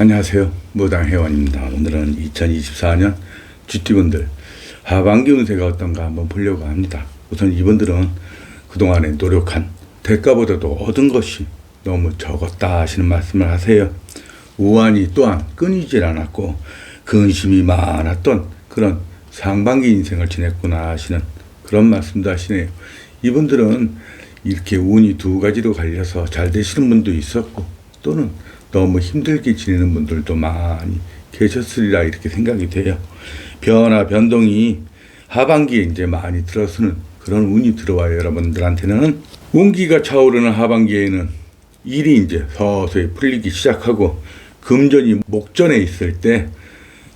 안녕하세요. 무당회원입니다. 오늘은 2024년 쥐띠분들 하반기 운세가 어떤가 한번 보려고 합니다. 우선 이분들은 그동안에 노력한 대가보다도 얻은 것이 너무 적었다 하시는 말씀을 하세요. 우환이 또한 끊이질 않았고 근심이 많았던 그런 상반기 인생을 지냈구나 하시는 그런 말씀도 하시네요. 이분들은 이렇게 운이 두 가지로 갈려서 잘 되시는 분도 있었고 또는 너무 힘들게 지내는 분들도 많이 계셨으리라 이렇게 생각이 돼요. 변화 변동이 하반기에 이제 많이 들어서는 그런 운이 들어와요. 여러분들한테는 운기가 차오르는 하반기에는 일이 이제 서서히 풀리기 시작하고 금전이 목전에 있을 때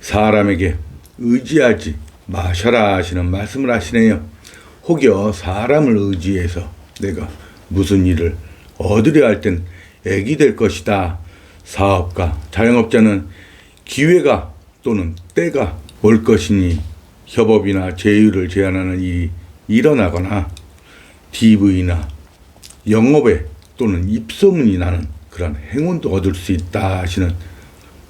사람에게 의지하지 마셔라 하시는 말씀을 하시네요. 혹여 사람을 의지해서 내가 무슨 일을 얻으려 할 땐 애기 될 것이다. 사업가, 자영업자는 기회가 또는 때가 올 것이니 협업이나 제휴를 제한하는 일이 일어나거나 DV나 영업에 또는 입소문이 나는 그런 행운도 얻을 수 있다 하시는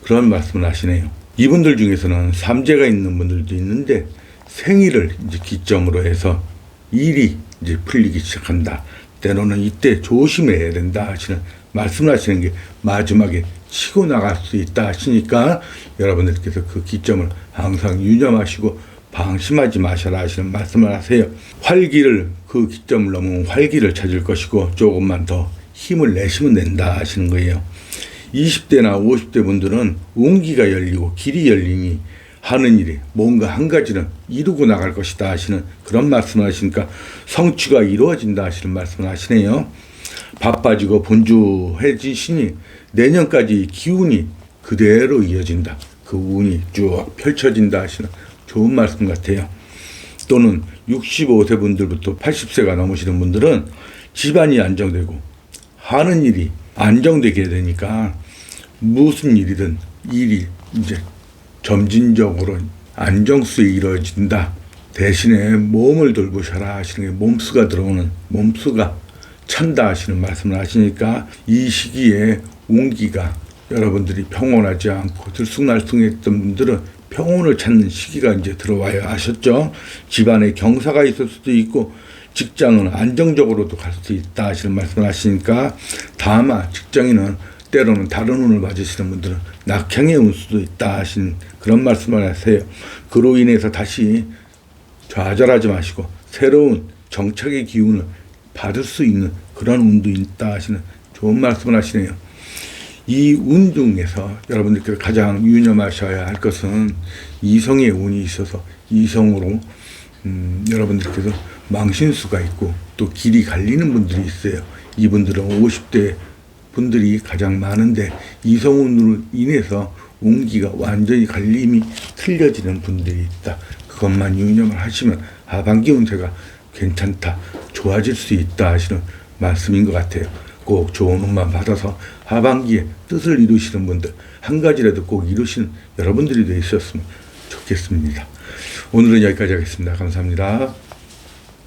그런 말씀을 하시네요. 이분들 중에서는 삼재가 있는 분들도 있는데 생일을 이제 기점으로 해서 일이 이제 풀리기 시작한다. 때로는 이때 조심해야 된다 하시는 말씀을 하시는 게 마지막에 치고 나갈 수 있다 하시니까 여러분들께서 그 기점을 항상 유념하시고 방심하지 마셔라 하시는 말씀을 하세요. 활기를 그 기점을 넘으면 활기를 찾을 것이고 조금만 더 힘을 내시면 된다 하시는 거예요. 20대나 50대 분들은 운기가 열리고 길이 열리니 하는 일이 뭔가 한 가지는 이루고 나갈 것이다 하시는 그런 말씀을 하시니까 성취가 이루어진다 하시는 말씀을 하시네요. 바빠지고 분주해지시니 내년까지 기운이 그대로 이어진다. 그 운이 쭉 펼쳐진다 하시는 좋은 말씀 같아요. 또는 65세 분들부터 80세가 넘으시는 분들은 집안이 안정되고 하는 일이 안정되게 되니까 무슨 일이든 일이 이제 점진적으로 안정수에 이루어진다. 대신에 몸을 돌보셔라 하시는 게 몸수가 들어오는 몸수가 찬다 하시는 말씀을 하시니까 이 시기에 운기가 여러분들이 평온하지 않고 들쑥날쑥했던 분들은 평온을 찾는 시기가 이제 들어와야 하셨죠. 집안에 경사가 있을 수도 있고 직장은 안정적으로도 갈 수 있다 하시는 말씀을 하시니까 다만 직장인은 때로는 다른 운을 맞으시는 분들은 낙향의 운 수도 있다 하신 그런 말씀을 하세요. 그로 인해서 다시 좌절하지 마시고 새로운 정착의 기운을 받을 수 있는 그런 운도 있다 하시는 좋은 말씀을 하시네요. 이 운 중에서 여러분들께서 가장 유념하셔야 할 것은 이성의 운이 있어서 이성으로 음, 여러분들께서 망신수가 있고 또 길이 갈리는 분들이 있어요. 이분들은 50대 분들이 가장 많은데 이성운으로 인해서 운기가 완전히 갈림이 틀려지는 분들이 있다. 그것만 유념을 하시면 하반기 운세가 괜찮다, 좋아질 수 있다 하시는 말씀인 것 같아요. 꼭 좋은 운만 받아서 하반기에 뜻을 이루시는 분들 한 가지라도 꼭 이루시는 여러분들이 되셨으면 좋겠습니다. 오늘은 여기까지 하겠습니다. 감사합니다.